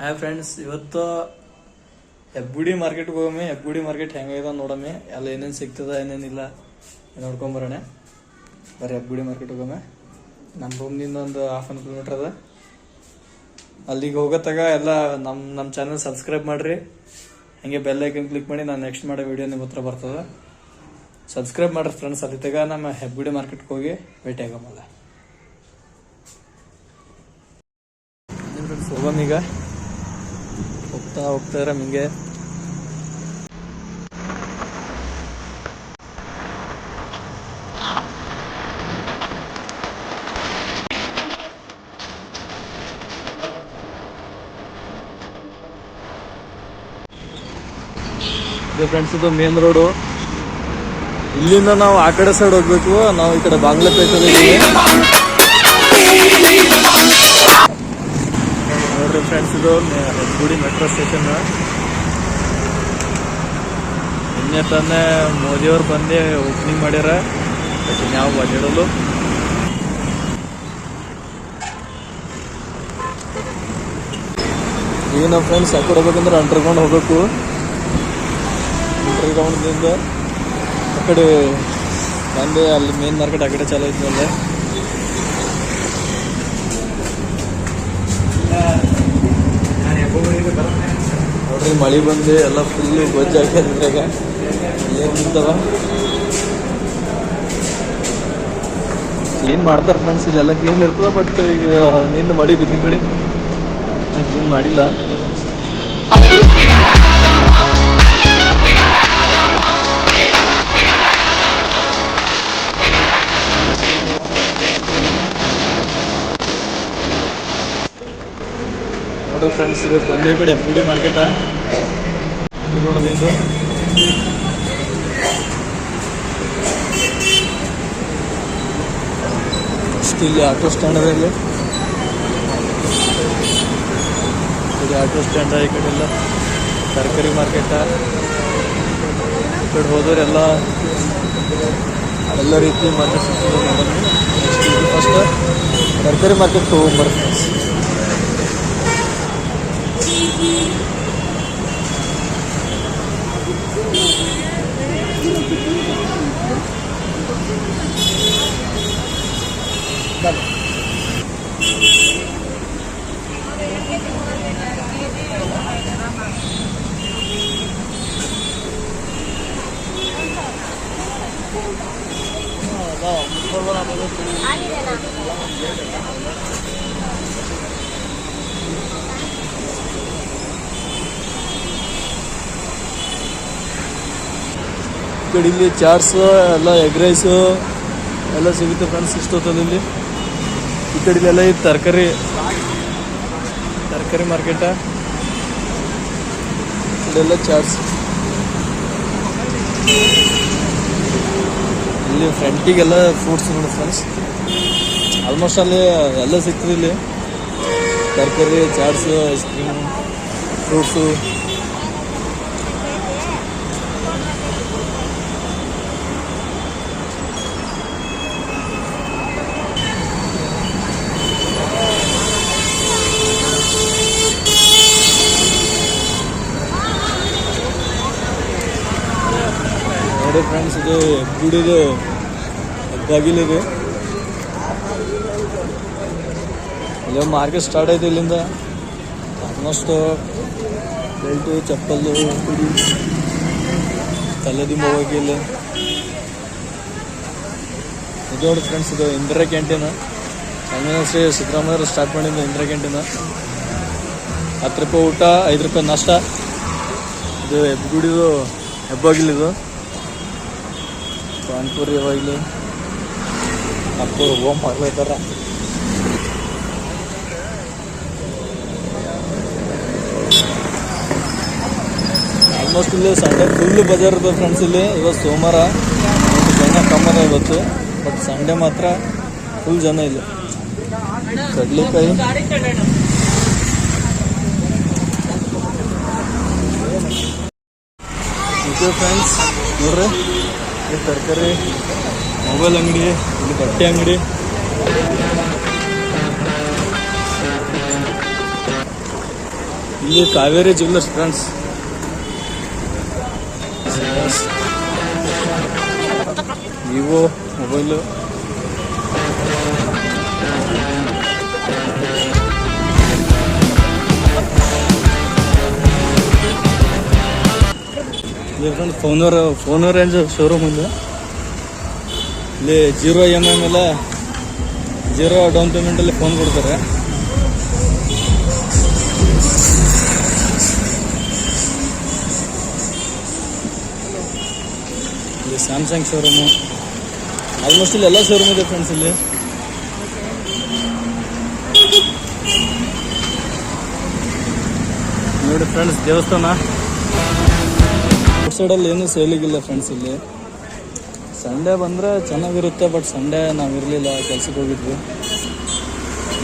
Hi friends ಇವತ್ತು ಹೆಬ್ಬುಡಿ ಮಾರ್ಕೆಟ್ಗೆ ಹೋಗಮ್ಮಿ ಹೆಬ್ಬುಡಿ market ಹೆಂಗಾಗಿದೆ ನೋಡಮ್ಮಿ ಎಲ್ಲ ಏನೇನು ಸಿಗ್ತದ ಏನೇನಿಲ್ಲ ನೋಡ್ಕೊಂಬರೋಣ ಬರೀ ಹೆಬ್ಬುಡಿ ಮಾರ್ಕೆಟ್ ಹೋಗಮ್ಮೆ ನಮ್ಮ ರೂಮ್ನಿಂದ ಒಂದು ಹಾಫ್ ಅನ್ ಕಿಲೋಮೀಟ್ರ್ ಅದ. ಅಲ್ಲಿಗೆ ಹೋಗತ್ತಾಗ ಎಲ್ಲ ನಮ್ಮ ನಮ್ಮ ಚಾನಲ್ ಸಬ್ಸ್ಕ್ರೈಬ್ ಮಾಡಿರಿ. ಹಂಗೆ ಬೆಲ್ ಐಕನ್ ಕ್ಲಿಕ್ ಮಾಡಿ ನಾನು ನೆಕ್ಸ್ಟ್ ಮಾಡೋ ವಿಡಿಯೋ ನಿಮ್ಮ ಹತ್ರ ಬರ್ತದೆ. ಸಬ್ಸ್ಕ್ರೈಬ್ ಮಾಡ್ರಿ ಫ್ರೆಂಡ್ಸ್ ಅಲ್ಲಿ ತಗ ನಮ್ಮ ಹೆಬ್ಬುಡಿ ಮಾರ್ಕೆಟ್ಗೆ ಹೋಗಿ ಭೇಟಿ ಆಗಮಲ್ಲ. ಫ್ರೆಂಡ್ಸ್ ಹೋಗಮ್ಮೀಗ ಹೋಗ್ತಾ ಹೋಗ್ತಾ ಇದ್ರೆ ಹಿಂಗೆ ಫ್ರೆಂಡ್ಸ್ ಇದು ಮೇನ್ ರೋಡು ಇಲ್ಲಿಂದ ನಾವು ಆ ಕಡೆ ಸೈಡ್ ಹೋಗ್ಬೇಕು. ನಾವು ಈ ಕಡೆ ಬಾಂಗ್ಲಾಪೇಟಲ್ಲಿ ನೋಡ್ರಿ ಫ್ರೆಂಡ್ಸ್ ಇದು ಗುಡಿ ಮೆಟ್ರೋ ಸ್ಟೇಷನ್ ನಿನ್ನೆ ತಾನೇ ಮೋದಿಯವ್ರು ಬಂದು ಓಪನಿಂಗ್ ಮಾಡ್ಯಾರ. ಬಟ್ ನಾವು ಬಂದಿಡಲು ಈಗ ನಮ್ಮ ಫ್ರೆಂಡ್ಸ್ ಯಾಕೆ ಹೋಗ್ಬೇಕಂದ್ರೆ ಅಂಡರ್ಗ್ರೌಂಡ್ ಹೋಗ್ಬೇಕು. ಅಂಡರ್ಗ್ರೌಂಡ್ದಿಂದ ಆ ಕಡೆ ಬಂದೆ ಅಲ್ಲಿ ಮೇನ್ ಮಾರ್ಕೆಟ್ ಆ ಕಡೆ ಚಾಲೋ ಐತ್ನಲ್ಲ ನೋಡ್ರಿ, ಮಳೆ ಬಂದು ಎಲ್ಲ ಫುಲ್ಲು ಗೊಜ್ಜು ಹಾಕ್ಯಾದ್ರಾಗ ಏನು ಕ್ಲೀನ್ ಮಾಡ್ತಾರೆ ಫ್ರೆಂಡ್ಸ್ ಇದೆಲ್ಲ ಕ್ಲೀನ್ ಇರ್ತದ ಬಟ್ ಈಗ ನಿನ್ನ ಮಳೆ ಬಿದ್ದ ಕಡೆ. ಕ್ಲೀನ್ ಮಾಡಿಲ್ಲ. ನೋಡು ಫ್ರೆಂಡ್ಸ್ ಇದು ಒಂದೇ ಕಡೆ ಎಫ್ ಡಿ ಮಾರ್ಕೆಟ ಇಲ್ಲಿ ಆಟೋ ಸ್ಟ್ಯಾಂಡ್ ಅದ ಇಲ್ಲಿ. ಆಟೋ ಸ್ಟ್ಯಾಂಡ್ ಈ ಕಡೆ ಎಲ್ಲ. ತರಕಾರಿ ಮಾರ್ಕೆಟ ಈ ಕಡೆ ಹೋದವ್ರು ಎಲ್ಲ ರೀತಿ ಮಾರ್ಕೆಟ್ ಸಿಗ್ತದೆ ನೋಡೋದು ಫಸ್ಟ್ ತರಕಾರಿ ಮಾರ್ಕೆಟ್ ತೊಗೊಂಬರ್ರಿ ಫ್ರೆಂಡ್ಸ್ ಈ ಕಡೆ ಇಲ್ಲಿ ಚಾರ್ಸ್ ಎಲ್ಲ ಎಗ್ ರೈಸು, ಎಲ್ಲ ಸಿಗುತ್ತೆ ಫ್ರೆಂಡ್ಸ್ ಇಷ್ಟೊತ್ತಲ್ಲಿ ಇಲ್ಲಿ. ಈ ಕಡೆ ಇಲ್ಲೆಲ್ಲ ಈ ತರಕಾರಿ ತರಕಾರಿ ಮಾರ್ಕೆಟ ಇಲ್ಲೆಲ್ಲ ಚಾರ್ಸ್ ಇಲ್ಲಿ ಫ್ರೆಂಟಿಗೆಲ್ಲ ಫ್ರೂಟ್ಸ್ ನೋಡಿ ಫ್ರೆಂಡ್ಸ್ ಆಲ್ಮೋಸ್ಟ್ ಅಲ್ಲಿ ಎಲ್ಲ ಸಿಗ್ತದೆ ಇಲ್ಲಿ. ತರಕಾರಿ ಚಾರ್ಸ್ ಐಸ್ ಕ್ರೀಮ್ ಫ್ರೂಟ್ಸು ನೋಡಿ ಫ್ರೆಂಡ್ಸ್ ಇದು ಗುಡಿದು ಬಾಗಿಲಿದೆ. ಇಲ್ಲಿ ಮಾರ್ಕೆಟ್ ಸ್ಟಾರ್ಟ್ ಆಯ್ತು ಇಲ್ಲಿಂದ. ಆಲ್ಮೋಸ್ಟ್ ಬೆಲ್ಟು, ಚಪ್ಪಲ್ಲು ಕುಡಿ ತಲೆದಿಂಬ ಹೋಗಿ ಇಲ್ಲಿ. ಇದು ಫ್ರೆಂಡ್ಸ್ ಇದು ಇಂದಿರಾ ಕ್ಯಾಂಟೀನ್ ಆಮೇಲೆ ಶ್ರೀ ಸಿದ್ದರಾಮಯ್ಯವರು ಸ್ಟಾರ್ಟ್ ಮಾಡಿದ್ದು ಇಂದಿರಾ ಕ್ಯಾಂಟೀನ್ ಹತ್ತು ರೂಪಾಯಿ ಊಟ, ಐದು ರೂಪಾಯಿ ನಷ್ಟ. ಇದು ಹೆಬ್ಬಗುಡಿದು ಹೆಬ್ಬಾಗಿಲಿದು. ಪಾನ್ಪುರಿ ಹೋಗ್ಲಿ. ಅಪ್ಪರು ಓಮ್ ಮಾಡ್ಬೇಕಾರೆ ಆಲ್ಮೋಸ್ಟ್ ಇಲ್ಲಿ ಸಂಡೇ ಫುಲ್ ಬಜಾರ್ ಇರ್ತದೆ ಫ್ರೆಂಡ್ಸ್ ಇಲ್ಲಿ. ಇವತ್ತು ಸೋಮವಾರ. ಜನ ಕಮ್ಮದ ಇವತ್ತು. ಬಟ್ ಸಂಡೇ ಮಾತ್ರ ಫುಲ್ ಜನ ಇಲ್ಲ. ಕಡ್ಲೆಕಾಯಿ. ಇದು ಫ್ರೆಂಡ್ಸ್ ನೋಡ್ರಿ. ಇಲ್ಲಿ ತರಕಾರಿ ಮೊಬೈಲ್ ಅಂಗಡಿ ಇಲ್ಲಿ ಬಟ್ಟೆ ಅಂಗಡಿ. ಇಲ್ಲಿ Kaveri jewellers friends. Vivo mobile friends ಫೋನರ್ ಫೋನರ್ ರೇಂಜ್ ಶೋರೂಮ್ ಇದೆ. ಇಲ್ಲಿ ಜೀರೋ ಎಂ ಎಂ ಎಲ್ಲ ಜೀರೋ ಡೌನ್ ಪೇಮೆಂಟಲ್ಲಿ ಫೋನ್ ಕೊಡ್ತಾರೆ. ಇಲ್ಲಿ ಸ್ಯಾಮ್ಸಂಗ್ ಶೋರೂಮು ಆಲ್ಮೋಸ್ಟ್ ಇಲ್ಲಿ ಎಲ್ಲ ಶೋರೂಮ್ ಇದೆ ಫ್ರೆಂಡ್ಸ್ ಇಲ್ಲಿ. ನೋಡಿ ಫ್ರೆಂಡ್ಸ್ ದೇವಸ್ಥಾನ. ಸೈಡಲ್ಲಿ ಏನು ಸೇಲಿಗಿಲ್ಲ ಫ್ರೆಂಡ್ಸ್ ಇಲ್ಲಿ. ಸಂಡೇ ಬಂದರೆ ಚೆನ್ನಾಗಿರುತ್ತೆ ಬಟ್ ಸಂಡೇ ನಾವು ಇರಲಿಲ್ಲ ಕೆಲ್ಸಕ್ಕೆ ಹೋಗಿದ್ವಿ.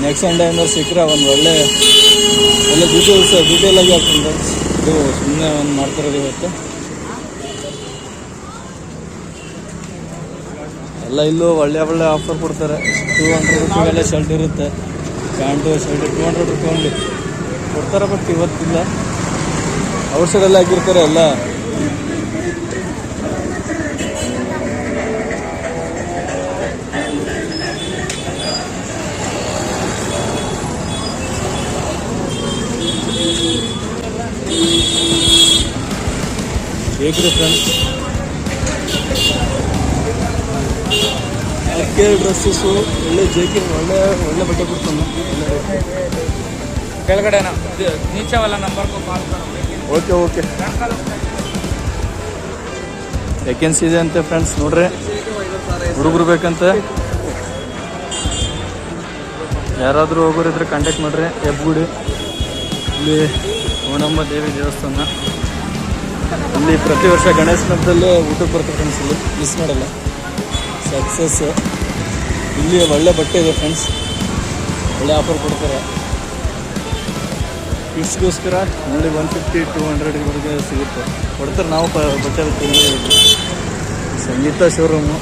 ನೆಕ್ಸ್ಟ್ ಸಂಡೇ ಅಂದ್ರೆ ಸಿಕ್ಕರೆ ಒಂದು ಒಳ್ಳೆ ಒಳ್ಳೆ ಡೀಟೇಲ್ಸ್ ಡೀಟೇಲ್ ಆಗಿ ಹಾಕ್ತೀನಿ ಇದು ಸುಮ್ಮನೆ ಒಂದು ಮಾಡ್ತಿರೋದು ಇವತ್ತು. ಎಲ್ಲ ಇಲ್ಲೂ ಒಳ್ಳೆ ಒಳ್ಳೆ ಆಫರ್ ಕೊಡ್ತಾರೆ. ಟೂ ಹಂಡ್ರೆಡ್ ರುಪೀಗೆಲ್ಲ ಶರ್ಟ್ ಇರುತ್ತೆ. Pant shirt two hundred rupee only ಕೊಡ್ತಾರೆ ಬಟ್ ಇವತ್ತಿಲ್ಲ. ಔಟ್ ಸೈಡೆಲ್ಲ ಹಾಕಿರ್ತಾರೆ ಎಲ್ಲ. ಬೇಕಿದೆ ಫ್ರೆಂಡ್ಸ್. ಅದಕ್ಕೆ ಡ್ರೆಸ್ಸಸ್ಸು ಒಳ್ಳೆ ಜೇಕಿ ಒಳ್ಳೆ ಒಳ್ಳೆ ಬಟ್ಟೆ ಕೊಡ್ತಾನೆ. ಕೆಳಗಡೆ ನೀಚವಲ್ಲ ನಂಬರ್ ಓಕೆ ಓಕೆ. ವೇಕೆನ್ಸಿ ಇದೆ ಅಂತೆ ಫ್ರೆಂಡ್ಸ್ ನೋಡ್ರಿ. ಹುಡುಗರು ಬೇಕಂತೆ. ಯಾರಾದರೂ ಹೋಗೋರಿದ್ರೆ ಕಾಂಟ್ಯಾಕ್ಟ್ ಮಾಡ್ರಿ. ಹೆಬ್ಬಗುಡಿ ಇಲ್ಲಿ ಓಣಮ್ಮ ದೇವಿ ದೇವಸ್ಥಾನ. ಇಲ್ಲಿ ಪ್ರತಿ ವರ್ಷ ಗಣೇಶನ ಹಬ್ಬದಲ್ಲೇ ಊಟಕ್ಕೆ ಬರ್ತಾರೆ ಫ್ರೆಂಡ್ಸ್ ಇಲ್ಲಿ. ಮಿಸ್ ಮಾಡಲ್ಲ. ಸಕ್ಸಸ್ ಇಲ್ಲಿ ಒಳ್ಳೆ ಬಟ್ಟೆ ಇದೆ ಫ್ರೆಂಡ್ಸ್ ಒಳ್ಳೆ ಆಫರ್ ಕೊಡ್ತಾರೆ. ಕಿಡ್ಸ್ಗೋಸ್ಕರ ನೋಡಿ ಒನ್ ಫಿಫ್ಟಿ ಟೂ ಹಂಡ್ರೆಡ್ವರೆಗೆ ಸಿಗುತ್ತೆ. ಕೊಡ್ತಾರೆ, ನಾವು ಬಟ್ಟೆ Sangeetha showroom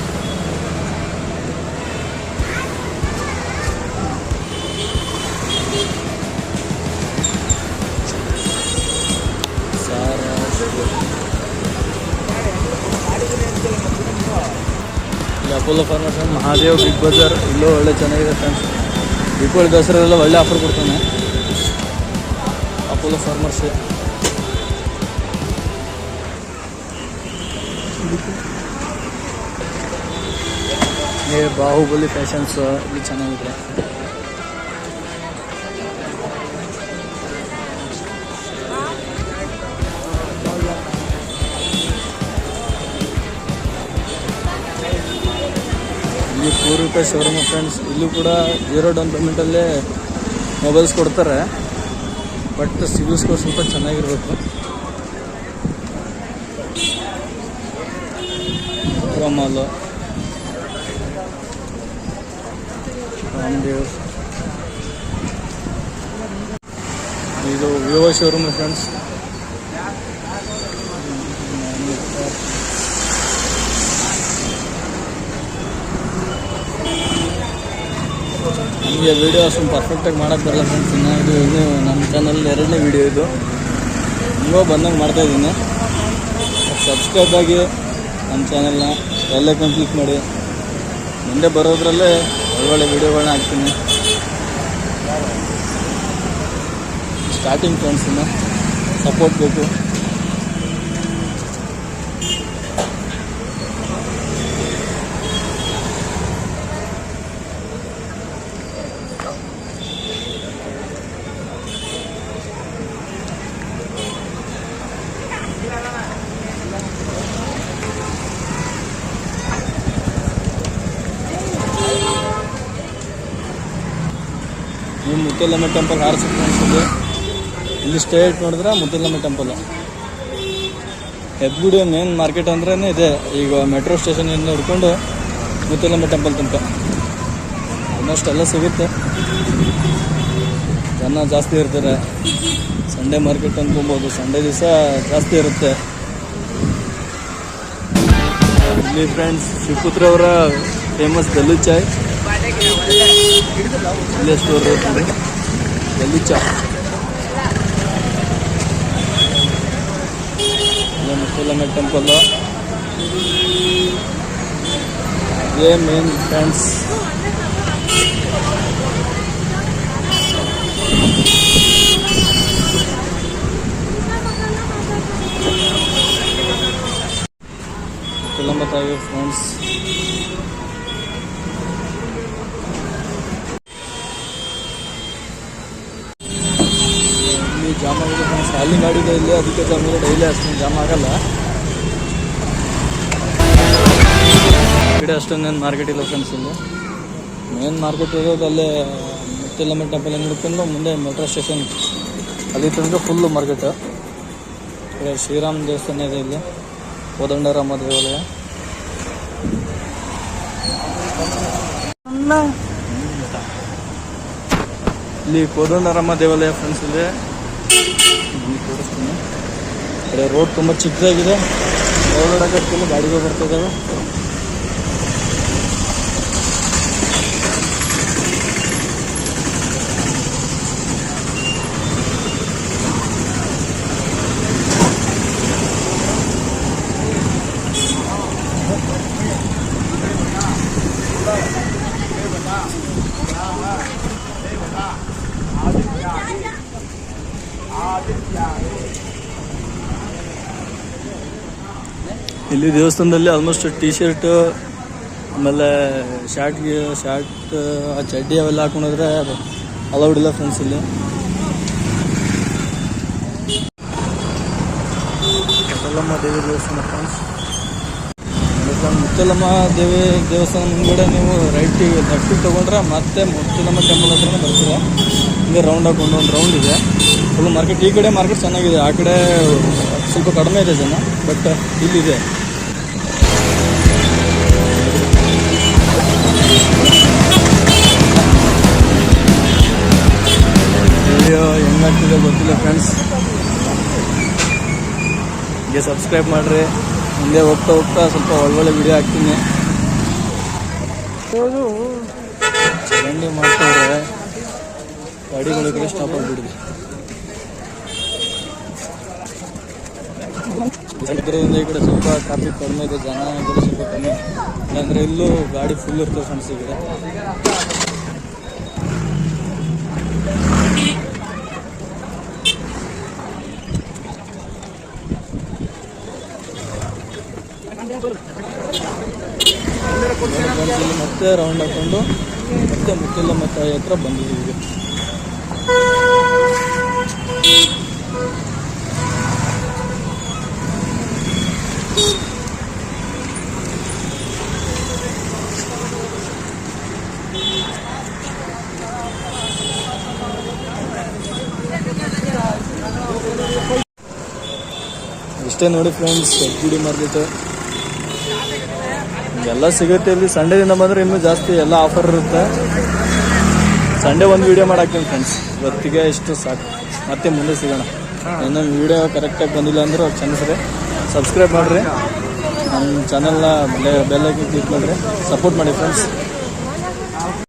Apollo farmers Mahadev Big Bazaar ಇಲ್ಲೂ ಒಳ್ಳೆ ಚೆನ್ನಾಗಿದೆ ಫ್ರೆಂಡ್ಸ್ ದೀಪಾವಳಿ ದಸರಾ ಒಳ್ಳೆ ಆಫರ್ ಕೊಡ್ತಾನೆ. ಅಪೋಲೋ ಫಾರ್ಮರ್ಸ್ ಬಾಹುಬಲಿ ಫ್ಯಾಷನ್ಸ್ ಇಲ್ಲಿ ಚೆನ್ನಾಗಿದೆ. ಇಲ್ಲಿ ಪೂರ್ವಿಕ ಶೋರೂಮ್ ಫ್ರೆಂಡ್ಸ್ ಇಲ್ಲೂ ಕೂಡ ಜೀರೋ ಡೌನ್ ಪೇಮೆಂಟಲ್ಲೇ ಮೊಬೈಲ್ಸ್ ಕೊಡ್ತಾರೆ. ಬಟ್ ಸಿವಿಲ್ ಸ್ಕೋರ್ ಸ್ವಲ್ಪ ಚೆನ್ನಾಗಿರ್ಬೇಕು. ರಾಮಲ್ ಇದು ವಿವೋ ಶೋರೂಮ್ ಫ್ರೆಂಡ್ಸ್ ನಮಗೆ ವೀಡಿಯೋ ಅಷ್ಟು ಪರ್ಫೆಕ್ಟಾಗಿ ಮಾಡೋಕ್ಕೆ ಬರಲ್ಲ ಫ್ರೆಂಡ್ಸ್ ಇನ್ನೂ ಇದು ನಮ್ಮ ಚಾನಲ್ ಎರಡನೇ ವಿಡಿಯೋ ಇದು. ನೀವು ಬಂದಂಗೆ ಮಾಡ್ತಾ ಇದ್ದೀನಿ. ಸಬ್ಸ್ಕ್ರೈಬ್ ಆಗಿ ನಮ್ಮ ಚಾನಲ್ನ ಎಲ್ಲಕ್ಕೂ ಕ್ಲಿಕ್ ಮಾಡಿ. ಮುಂದೆ ಬರೋದ್ರಲ್ಲೇ ಒಳ್ಳೊಳ್ಳೆ ವೀಡಿಯೋಗಳನ್ನ ಹಾಕ್ತೀನಿ. ಸ್ಟಾರ್ಟಿಂಗ್ ಫ್ರೆಂಡ್ಸ್ ಇನ್ನು. ಸಪೋರ್ಟ್ ಬೇಕು. ನೀವು ಮುತ್ತಲಮ್ಮ ಟೆಂಪಲ್ ಹಾರಿಸುತ್ತೆ ಅನ್ಸುತ್ತೆ. ಇಲ್ಲಿ ಸ್ಟೇಟ್ ನೋಡಿದ್ರೆ Muthyalamma temple Hebbudi main market ಅಂದ್ರೇ ಇದೆ. ಈಗ ಮೆಟ್ರೋ ಸ್ಟೇಷನಿಂದ ಹಿಡ್ಕೊಂಡು ಮುತ್ತಲಮ್ಮ ಟೆಂಪಲ್ ತನಕ. ಆಲ್ಮೋಸ್ಟ್ ಎಲ್ಲ ಸಿಗುತ್ತೆ. ಜನ ಜಾಸ್ತಿ ಇರ್ತಾರೆ. ಸಂಡೇ ಮಾರ್ಕೆಟ್ ಅಂದ್ಕೊಬೋದು ಸಂಡೇ ದಿವಸ ಜಾಸ್ತಿ ಇರುತ್ತೆ. ಇಲ್ಲಿ ಫ್ರೆಂಡ್ಸ್ ಶಿವಪುತ್ರ ಅವರ ಫೇಮಸ್ ಗಲ್ಲು ಚಾಯ್ ఇల్లే స్టోర్ రోడ్ గల్లిచ్చా ముసలమ్మ టెంపుల్లో ఇదే మెయిన్ ఫ్రెండ్స్ ఫ్రెండ్స్ ಗಾಡಿ ಇದೆ ಇಲ್ಲಿ ಅದಕ್ಕೆ ಜಾಮ್ ಡೈಲಿ ಅಷ್ಟೊಂದು ಜಾಮ್ ಆಗಲ್ಲ. ಇಡೀ ಕಡೆ ಅಷ್ಟೊಂದೇನು ಮಾರ್ಕೆಟ್ ಇಲ್ಲ ಫ್ರೆಂಡ್ಸ್ ಇಲ್ಲಿ? ಮೇನ್ ಮಾರ್ಕೆಟ್ ಇರೋದು ಅಲ್ಲೇ ಕಿಲೋಮೀಟರ್ ಟೆಂಪಲ್ ಹಿಡ್ಕೊಂಡು ಮುಂದೆ ಮೆಟ್ರೋ ಸ್ಟೇಷನ್ ಅಲ್ಲಿ ತಂದು ಫುಲ್ಲು ಮಾರ್ಕೆಟ್ ಕಡೆ ಶ್ರೀರಾಮ್ ದೇವಸ್ಥಾನ ಇದೆ ಇಲ್ಲಿ ಕೋದಂಡರಾಮ ದೇವಾಲಯ. ಇಲ್ಲಿ ಕೋದಂಡರಾಮ ದೇವಾಲಯ ಫ್ರೆಂಡ್ಸ್ ಇದೆ ಇಲ್ಲಿ. ತೋರಿಸ್ತೀನಿ. ರೋಡ್ ತುಂಬ ಚಿಕ್ಕದಾಗಿದೆ. ಓಡಾಡೋಕ್ಕಾಗ್ತಿಲ್ಲ ಗಾಡಿಗಳು ಬರ್ತಿದ್ದಾವೆ ಇಲ್ಲಿ ದೇವಸ್ಥಾನದಲ್ಲಿ ಆಲ್ಮೋಸ್ಟ್ ಟಿ ಶರ್ಟ್ ಆಮೇಲೆ ಶಾರ್ಟ್ ಶಾರ್ಟ್ ಆ ಚಡ್ಡಿ ಅವೆಲ್ಲ ಹಾಕೊಂಡ್ರೆ ಅಲೌಡ್ ಇಲ್ಲ ಫ್ರೆಂಡ್ಸ್ ಇಲ್ಲಿ. ಮುತ್ತಲಮ್ಮ ದೇವಿ ದೇವಸ್ಥಾನ ಫ್ರೆಂಡ್ಸ್ ಮುತ್ತಲಮ್ಮ ದೇವಿ ದೇವಸ್ಥಾನ ಮುಂದ್ಗಡೆ ನೀವು ರೈಟ್ ಲೆಫ್ಟಿಗೆ ತೊಗೊಂಡ್ರೆ ಮತ್ತೆ ಮುತ್ತಲಮ್ಮ ಟೆಂಪಲ್ ಹತ್ರನೇ ಬರ್ತೀರಾ. ಹಿಂಗೆ ರೌಂಡ್ ಹಾಕೊಂಡು ಒಂದು ರೌಂಡ್ ಇದೆ. ಫುಲ್ ಮಾರ್ಕೆಟ್ ಈ ಕಡೆ ಮಾರ್ಕೆಟ್ ಚೆನ್ನಾಗಿದೆ. ಆ ಕಡೆ ಸ್ವಲ್ಪ ಕಡಿಮೆ ಇದೆ ಜನ ಬಟ್ ಇಲ್ಲಿದೆ. ವಿಡಿಯೋ ಹೆಂಗಾಗ್ತಿದೆ ಗೊತ್ತಿಲ್ಲ ಫ್ರೆಂಡ್ಸ್ ಹೀಗೆ ಸಬ್ಸ್ಕ್ರೈಬ್ ಮಾಡಿರಿ. ಮುಂದೆ ಹೋಗ್ತಾ ಹೋಗ್ತಾ ಸ್ವಲ್ಪ ಒಳ್ಳೊಳ್ಳೆ ವಿಡಿಯೋ ಹಾಕ್ತೀನಿ. ಚರಂಡಿ ಮಾಡ್ಕೊಂಡ್ರೆ ಗಾಡಿಗಳಿಗೆ ಸ್ಟಾಪ್ ಆಗಿಬಿಡಿದೆ ಇದರಿಂದ ಈ ಕಡೆ ಸ್ವಲ್ಪ ಟ್ರಾಫಿಕ್ ಕಡಿಮೆ ಇದೆ, ಜನ ಇದ್ರೆ ಸ್ವಲ್ಪ ಕಮ್ಮಿ. ಇಲ್ಲಾಂದ್ರೆ ಇಲ್ಲೂ ಗಾಡಿ ಫುಲ್ ಇರ್ತದೆ ಫ್ರೆಂಡ್ಸ್ ಮತ್ತೆ ರೌಂಡ್ ಹಾಕೊಂಡು ಮತ್ತೆ ಮುಖ್ಯಲ್ಲ ಮತ್ತು ಹತ್ರ ಬಂದಿದ್ದೀವಿ. ಇಷ್ಟೇ ನೋಡಿ ಫ್ರೆಂಡ್ಸ್ ಗುಡಿ ಮಾರ್ಕೆಟ್. ಎಲ್ಲ ಸಿಗುತ್ತೆ ಇಲ್ಲಿ. ಸಂಡೇ ದಿನ ಬಂದ್ರೆ ಇನ್ನೂ ಜಾಸ್ತಿ ಎಲ್ಲ ಆಫರ್ ಇರುತ್ತೆ. ಸಂಡೇ ಒಂದು ವಿಡಿಯೋ ಮಾಡಾಕ್ತೀನಿ ಫ್ರೆಂಡ್ಸ್ ಇವತ್ತಿಗೆ ಇಷ್ಟು ಸಾಕು. ಮತ್ತೆ ಮುಂದೆ ಸಿಗೋಣ. ಇನ್ನೊಂದು ವಿಡಿಯೋ ಕರೆಕ್ಟಾಗಿ ಬಂದಿಲ್ಲ ಅಂದ್ರೆ ಕ್ಷಮಿಸ್ರಿ. ಸಬ್ಸ್ಕ್ರೈಬ್ ಮಾಡಿರಿ. ನಮ್ಮ ಚಾನಲ್ನ ಬೆಲ್ಲೈಕನ್ ಕ್ಲಿಕ್ ಮಾಡಿರಿ. ಸಪೋರ್ಟ್ ಮಾಡಿ ಫ್ರೆಂಡ್ಸ್